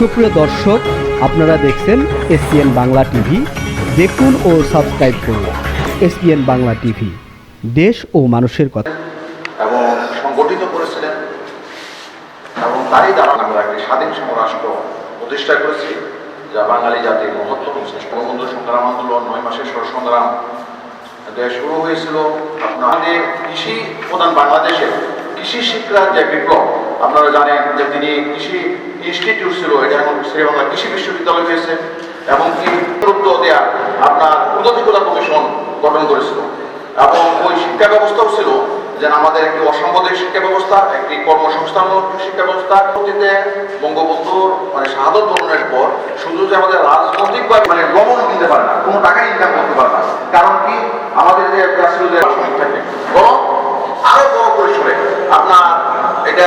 সুপ্রিয় দর্শক, আপনারা দেখছেন এসপিএন বাংলা টিভি। দেখুন ও সাবস্ক্রাইব করুন এসপিএন বাংলা টিভি। দেশ ও মানুষের কথা। এবং সংগঠিত করেছিলেন এবং তারই দ্বারা আমরা একটি স্বাধীন সমরাষ্ট্র প্রতিষ্ঠা করেছি, যা বাঙালি জাতির মহত্ব বঙ্গবন্ধু সংগ্রাম আন্দোলন নয় মাসের সংগ্রাম দেশ শুরু হয়েছিল আপনাদের কৃষি, প্রধান বাংলাদেশে কৃষি শিক্ষার যে বিপ্লব, আপনারা জানেন যে তিনি কৃষি ইনস্টিটিউট ছিল এটা এখন শ্রীবাংলা কৃষি বিশ্ববিদ্যালয় হয়েছে এবং কি গুরুত্ব আপনার উদধিকতা কমিশন গঠন করেছিল। এবং ওই শিক্ষা ব্যবস্থাও ছিল যে আমাদের একটি অসাম্প্রদায়িক শিক্ষা ব্যবস্থা, একটি কর্মসংস্থানমূলক শিক্ষা ব্যবস্থা। অতীতে বঙ্গবন্ধুর মানে শাহাদত বরণের পর শুধু যে আমাদের রাজনৈতিকভাবে মানে লবণ দিতে পারে না, কোনো টাকা ইনকাম করতে পারে না। কারণ কি? আমাদের যে ছিল থাকে, বরং আরও বড় পরিসরে আপনার এটা